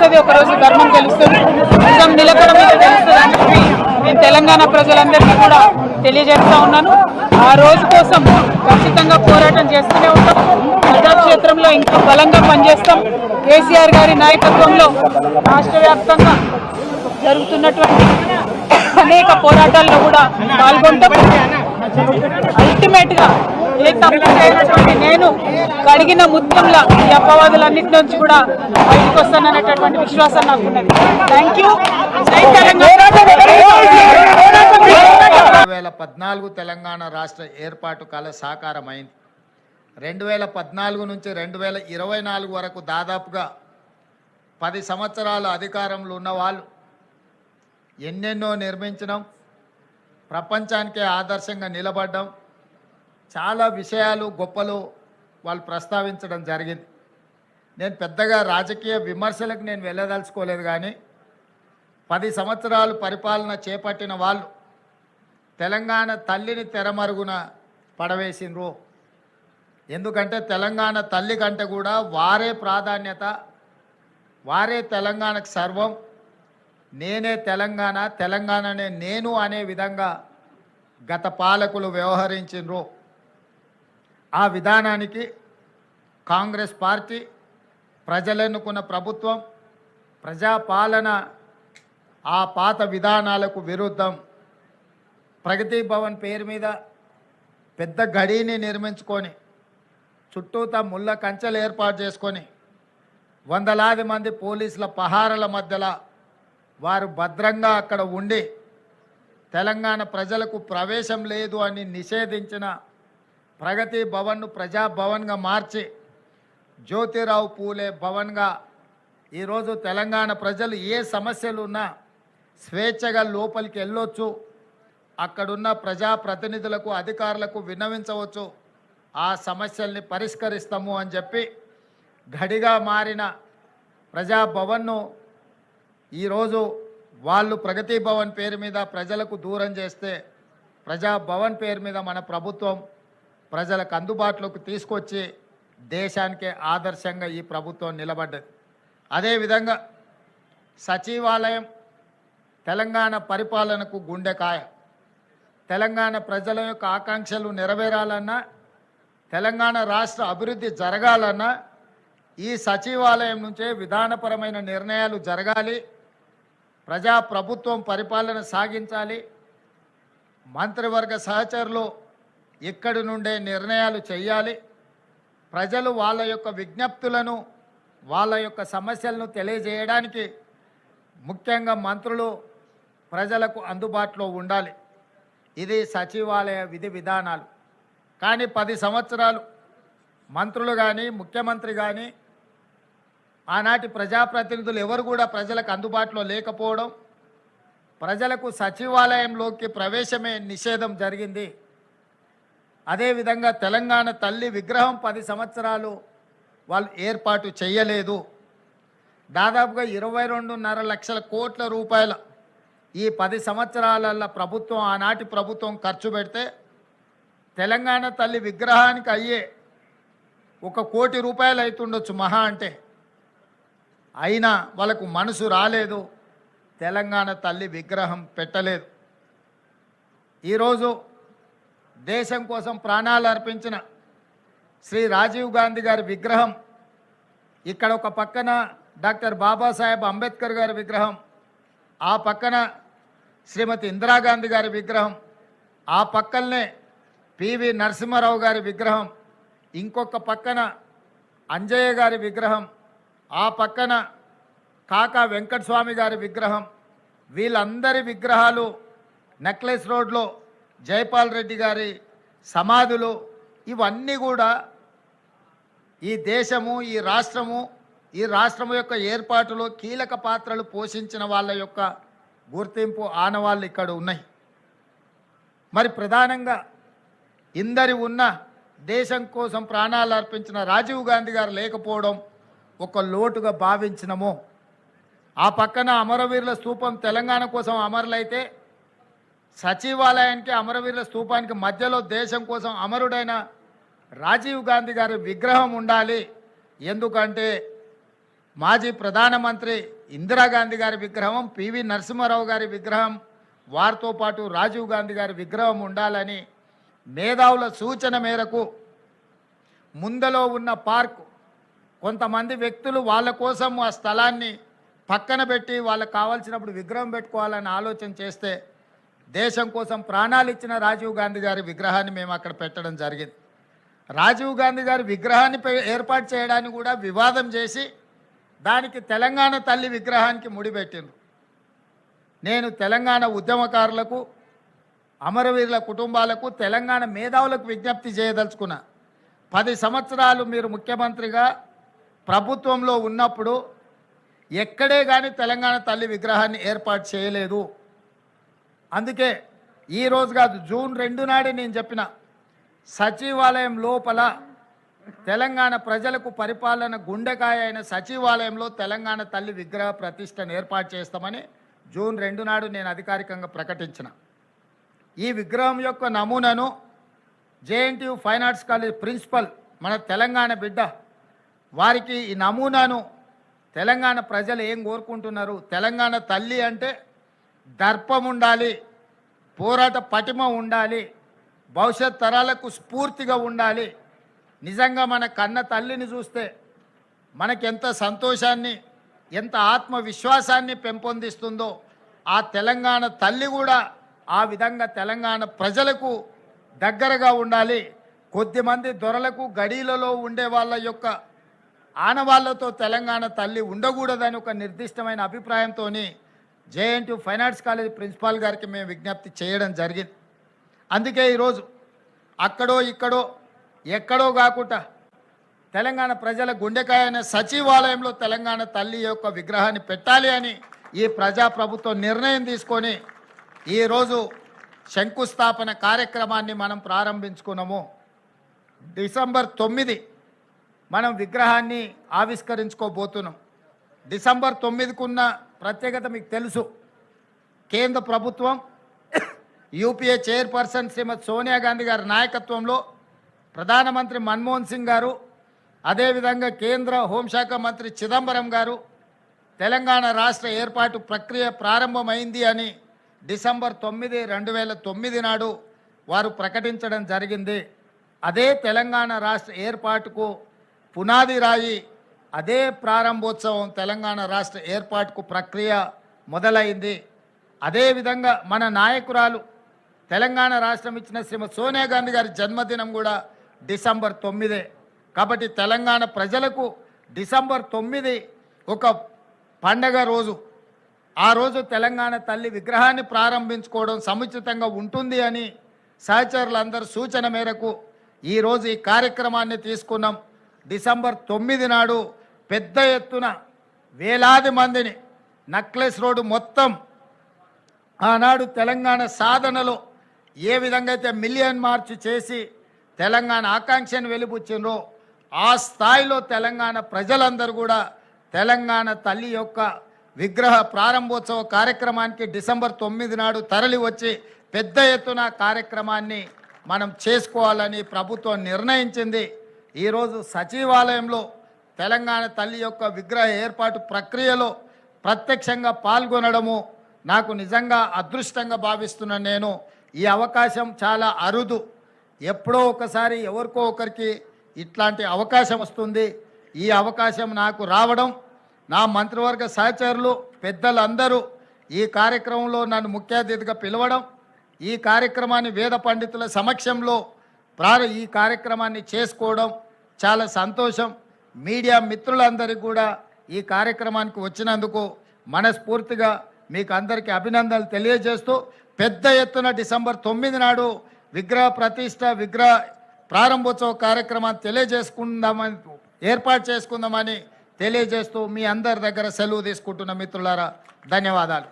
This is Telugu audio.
గెలుస్తుంది ఒకరోజు ధర్మం గెలుస్తుంది నిజం నిలకడ మీద గెలుస్తుంది అని చెప్పి నేను తెలంగాణ ప్రజలందరికీ కూడా తెలియజేస్తా ఉన్నాను. ఆ రోజు కోసం ఖచ్చితంగా పోరాటం చేస్తూనే ఉంటాం. ప్రజాక్షేత్రంలో ఇంకా బలంగా పనిచేస్తాం. కేసీఆర్ గారి నాయకత్వంలో రాష్ట్ర వ్యాప్తంగా జరుగుతున్నటువంటి అనేక పోరాటాల్లో కూడా పాల్గొంటాం. అల్టిమేట్గా ఏ తప్పు చేయనటువంటి నేను కడిగిన ముత్యంలా ఈ అపవాదులన్నిటి నుంచి కూడా బయటకు వస్తాననేటటువంటి విశ్వాసం నాకు ఉన్నది థ్యాంక్ యూ జై తెలంగాణ. వేల పద్నాలుగు తెలంగాణ రాష్ట్ర ఏర్పాటు కల సాకారమైంది. రెండు వేల పద్నాలుగు నుంచి రెండు వేల ఇరవై నాలుగు వరకు దాదాపుగా పది సంవత్సరాల అధికారంలో ఉన్నవాళ్ళు ఎన్నెన్నో నిర్మించడం ప్రపంచానికే ఆదర్శంగా నిలబడ్డం. చాలా విషయాలు గొప్పలు వాళ్ళు ప్రస్తావించడం జరిగింది. నేను పెద్దగా రాజకీయ విమర్శలకు నేను వెళ్ళదలుచుకోలేదు కానీ పది సంవత్సరాలు పరిపాలన చేపట్టిన వాళ్ళు తెలంగాణ తల్లిని తెరమరుగున పడవేసిండ్రు. ఎందుకంటే తెలంగాణ తల్లి కంటే కూడా వారే ప్రాధాన్యత వారే తెలంగాణకు సర్వం. నేనే తెలంగాణ తెలంగాణనే నేను అనే విధంగా గత పాలకులు వ్యవహరించిండ్రు. ఆ విధానానికి కాంగ్రెస్ పార్టీ ప్రజలెన్నుకున్న ప్రభుత్వం ప్రజాపాలన ఆ పాత విధానాలకు విరుద్ధం. ప్రగతి భవన్ పేరు మీద పెద్ద గడిని నిర్మించుకొని చుట్టూతా ముళ్ళ కంచెలు ఏర్పాటు చేసుకొని వందలాది మంది పోలీసుల పహారల మధ్యలో వారు భద్రంగా అక్కడ ఉండి తెలంగాణ ప్రజలకు ప్రవేశం లేదు అని నిషేధించిన ప్రగతి భవన్ను ప్రజాభవన్గా మార్చి జ్యోతిరావు పూలే భవన్గా ఈరోజు తెలంగాణ ప్రజలు ఏ సమస్యలు ఉన్నా స్వేచ్ఛగా లోపలికి వెళ్ళొచ్చు. అక్కడున్న ప్రజాప్రతినిధులకు అధికారులకు విన్నవించవచ్చు. ఆ సమస్యల్ని పరిష్కరిస్తాము అని చెప్పి గడిగా మారిన ప్రజాభవన్ను ఈరోజు వాళ్ళు ప్రగతి భవన్ పేరు మీద ప్రజలకు దూరం చేస్తే ప్రజాభవన్ పేరు మీద మన ప్రభుత్వం ప్రజలకు అందుబాటులోకి తీసుకొచ్చి దేశానికే ఆదర్శంగా ఈ ప్రభుత్వం నిలబడ్డది. అదేవిధంగా సచివాలయం తెలంగాణ పరిపాలనకు గుండెకాయ తెలంగాణ ప్రజల యొక్క ఆకాంక్షలు నెరవేరాలన్నా తెలంగాణ రాష్ట్ర అభివృద్ధి జరగాలన్నా ఈ సచివాలయం నుంచే విధానపరమైన నిర్ణయాలు జరగాలి. ప్రజాప్రభుత్వం పరిపాలన సాగించాలి. మంత్రివర్గ సహచరులు ఇక్కడి నుండే నిర్ణయాలు చేయాలి ప్రజలు వాళ్ళ యొక్క విజ్ఞప్తులను వాళ్ళ యొక్క సమస్యలను తెలియజేయడానికి ముఖ్యంగా మంత్రులు ప్రజలకు అందుబాటులో ఉండాలి. ఇది సచివాలయ విధి విధానాలు. కానీ పది సంవత్సరాలు మంత్రులు కానీ ముఖ్యమంత్రి కానీ ఆనాటి ప్రజాప్రతినిధులు ఎవరు కూడా ప్రజలకు అందుబాటులో లేకపోవడం ప్రజలకు సచివాలయంలోకి ప్రవేశమే నిషేధం జరిగింది. అదేవిధంగా తెలంగాణ తల్లి విగ్రహం పది సంవత్సరాలు వాళ్ళు ఏర్పాటు చేయలేదు. దాదాపుగా ఇరవై రెండున్నర లక్షల కోట్ల రూపాయల ఈ పది సంవత్సరాలలో ప్రభుత్వం ఆనాటి ప్రభుత్వం ఖర్చు పెడితే తెలంగాణ తల్లి విగ్రహానికి అయ్యే ఒక కోటి రూపాయలు అవుతుండొచ్చు మహా అంటే. అయినా వాళ్ళకు మనసు రాలేదు తెలంగాణ తల్లి విగ్రహం పెట్టలేదు. ఈరోజు దేశం కోసం ప్రాణాలు అర్పించిన శ్రీ రాజీవ్ గాంధీ గారి విగ్రహం ఇక్కడ ఒక పక్కన డాక్టర్ బాబాసాహెబ్ అంబేద్కర్ గారి విగ్రహం ఆ పక్కన శ్రీమతి ఇందిరాగాంధీ గారి విగ్రహం ఆ పక్కనే పివి నరసింహారావు గారి విగ్రహం ఇంకొక పక్కన అంజయ్య గారి విగ్రహం ఆ పక్కన కాకా వెంకటస్వామి గారి విగ్రహం. వీళ్ళందరి విగ్రహాలు నెక్లెస్ రోడ్లో జైపాల్ రెడ్డి గారి సమాధులు ఇవన్నీ కూడా ఈ దేశము ఈ రాష్ట్రము ఈ రాష్ట్రము యొక్క ఏర్పాటులో కీలక పాత్రలు పోషించిన వాళ్ళ యొక్క గుర్తింపు ఆనవాళ్ళు ఇక్కడ ఉన్నాయి. మరి ప్రధానంగా ఇందరి ఉన్న దేశం కోసం ప్రాణాలు అర్పించిన రాజీవ్ గాంధీ గారు లేకపోవడం ఒక లోటుగా భావించినము. ఆ పక్కన అమరవీరుల స్థూపం తెలంగాణ కోసం అమరులైతే సచివాలయానికి అమరవీరుల స్థూపానికి మధ్యలో దేశం కోసం అమరుడైన రాజీవ్ గాంధీ గారి విగ్రహం ఉండాలి. ఎందుకంటే మాజీ ప్రధానమంత్రి ఇందిరాగాంధీ గారి విగ్రహం పివి నరసింహారావు గారి విగ్రహం వారితో పాటు రాజీవ్ గాంధీ గారి విగ్రహం ఉండాలని మేధావుల సూచన మేరకు ముందలో ఉన్న పార్క్ కొంతమంది వ్యక్తులు వాళ్ళ కోసం ఆ స్థలాన్ని పక్కన పెట్టి వాళ్ళకి కావాల్సినప్పుడు విగ్రహం పెట్టుకోవాలని ఆలోచన చేస్తే దేశం కోసం ప్రాణాలు ఇచ్చిన రాజీవ్ గాంధీ గారి విగ్రహాన్ని మేము అక్కడ పెట్టడం జరిగింది. రాజీవ్ గాంధీ గారి విగ్రహాన్ని ఏర్పాటు చేయడానికి కూడా వివాదం చేసి దానికి తెలంగాణ తల్లి విగ్రహానికి ముడిపెట్టిండ్రు నేను తెలంగాణ ఉద్యమకారులకు అమరవీరుల కుటుంబాలకు తెలంగాణ మేధావులకు విజ్ఞప్తి చేయదలుచుకున్నా పది సంవత్సరాలు మీరు ముఖ్యమంత్రిగా ప్రభుత్వంలో ఉన్నప్పుడు ఎక్కడే కానీ తెలంగాణ తల్లి విగ్రహాన్ని ఏర్పాటు చేయలేదు. అందుకే ఈరోజు కాదు జూన్ రెండు నాడే నేను చెప్పిన సచివాలయం లోపల తెలంగాణ ప్రజలకు పరిపాలన గుండెకాయ అయిన సచివాలయంలో తెలంగాణ తల్లి విగ్రహ ప్రతిష్టను ఏర్పాటు చేస్తామని జూన్ రెండు నాడు నేను అధికారికంగా ప్రకటించిన. ఈ విగ్రహం యొక్క నమూనాను JNTU fine arts college principal మన తెలంగాణ బిడ్డ వారికి ఈ నమూనాను తెలంగాణ ప్రజలు ఏం కోరుకుంటున్నారు? తెలంగాణ తల్లి అంటే దర్పం ఉండాలి పోరాట పటిమ ఉండాలి భవిష్యత్ తరాలకు స్ఫూర్తిగా ఉండాలి. నిజంగా మన కన్న తల్లిని చూస్తే మనకెంత సంతోషాన్ని ఎంత ఆత్మవిశ్వాసాన్ని పెంపొందిస్తుందో ఆ తెలంగాణ తల్లి కూడా ఆ విధంగా తెలంగాణ ప్రజలకు దగ్గరగా ఉండాలి. కొద్దిమంది దొరలకు గడీలలో ఉండే వాళ్ళ యొక్క ఆనవాళ్ళతో తెలంగాణ తల్లి ఉండకూడదని ఒక నిర్దిష్టమైన అభిప్రాయంతో JNT fine arts college principal గారికి మేము విజ్ఞప్తి చేయడం జరిగింది. అందుకే ఈరోజు అక్కడో ఇక్కడో ఎక్కడో కాకుండా తెలంగాణ ప్రజల గుండెకాయ అనే సచివాలయంలో తెలంగాణ తల్లి యొక్క విగ్రహాన్ని పెట్టాలి అని ఈ ప్రజాప్రభుత్వం నిర్ణయం తీసుకొని ఈరోజు శంకుస్థాపన కార్యక్రమాన్ని మనం ప్రారంభించుకున్నాము. డిసెంబర్ తొమ్మిది మనం విగ్రహాన్ని ఆవిష్కరించుకోబోతున్నాం. డిసెంబర్ తొమ్మిదికున్న ప్రత్యేకత మీకు తెలుసు. కేంద్ర ప్రభుత్వం యూపీఏ చైర్పర్సన్ శ్రీమతి సోనియా గాంధీ గారి నాయకత్వంలో ప్రధానమంత్రి మన్మోహన్ సింగ్ గారు అదేవిధంగా కేంద్ర హోంశాఖ మంత్రి చిదంబరం గారు తెలంగాణ రాష్ట్ర ఏర్పాటు ప్రక్రియ ప్రారంభమైంది అని డిసెంబర్ తొమ్మిది రెండు వేల తొమ్మిది నాడు వారు ప్రకటించడం జరిగింది. అదే తెలంగాణ రాష్ట్ర ఏర్పాటుకు పునాది రాయి అదే ప్రారంభోత్సవం తెలంగాణ రాష్ట్ర ఏర్పాటుకు ప్రక్రియ మొదలైంది. అదేవిధంగా మన నాయకురాలు తెలంగాణ రాష్ట్రం ఇచ్చిన శ్రీమతి సోనియా గాంధీ గారి జన్మదినం కూడా డిసెంబర్ తొమ్మిదే. కాబట్టి తెలంగాణ ప్రజలకు డిసెంబర్ తొమ్మిది ఒక పండగ రోజు. ఆ రోజు తెలంగాణ తల్లి విగ్రహాన్ని ప్రారంభించుకోవడం సముచితంగా ఉంటుంది అని సహచరులందరూ సూచన మేరకు ఈరోజు ఈ కార్యక్రమాన్ని తీసుకున్నాం. డిసెంబర్ తొమ్మిది నాడు పెద్ద ఎత్తున వేలాది మందిని నక్లెస్ రోడ్డు మొత్తం ఆనాడు తెలంగాణ సాధనలో ఏ విధంగా అయితే మిలియన్ మార్చ్ చేసి తెలంగాణ ఆకాంక్షను వెలిబుచ్చిండ్రో ఆ స్థాయిలో తెలంగాణ ప్రజలందరూ కూడా తెలంగాణ తల్లి యొక్క విగ్రహ ప్రారంభోత్సవ కార్యక్రమానికి డిసెంబర్ తొమ్మిది నాడు తరలి వచ్చి పెద్ద ఎత్తున కార్యక్రమాన్ని మనం చేసుకోవాలని ప్రభుత్వం నిర్ణయించింది. ఈరోజు సచివాలయంలో తెలంగాణ తల్లి యొక్క విగ్రహ ఏర్పాటు ప్రక్రియలో ప్రత్యక్షంగా పాల్గొనడము నాకు నిజంగా అదృష్టంగా భావిస్తున్న నేను. ఈ అవకాశం చాలా అరుదు. ఎప్పుడో ఒకసారి ఎవరికో ఒకరికి ఇట్లాంటి అవకాశం వస్తుంది. ఈ అవకాశం నాకు రావడం నా మంత్రివర్గ సహచరులు పెద్దలందరూ ఈ కార్యక్రమంలో నన్ను ముఖ్య అతిథిగా పిలవడం ఈ కార్యక్రమాన్ని వేద పండితుల సమక్షంలో ప్రార ఈ కార్యక్రమాన్ని చేసుకోవడం చాలా సంతోషం. మీడియా మిత్రులందరికీ కూడా ఈ కార్యక్రమానికి వచ్చినందుకు మనస్ఫూర్తిగా మీకు అందరికీ అభినందనలు తెలియజేస్తూ పెద్ద ఎత్తున డిసెంబర్ తొమ్మిది నాడు విగ్రహ ప్రతిష్ట విగ్రహ ప్రారంభోత్సవ కార్యక్రమాన్ని తెలియజేసుకుందామని ఏర్పాటు చేసుకుందామని తెలియజేస్తూ మీ అందరి దగ్గర సెలవు తీసుకుంటున్న మిత్రులారా ధన్యవాదాలు.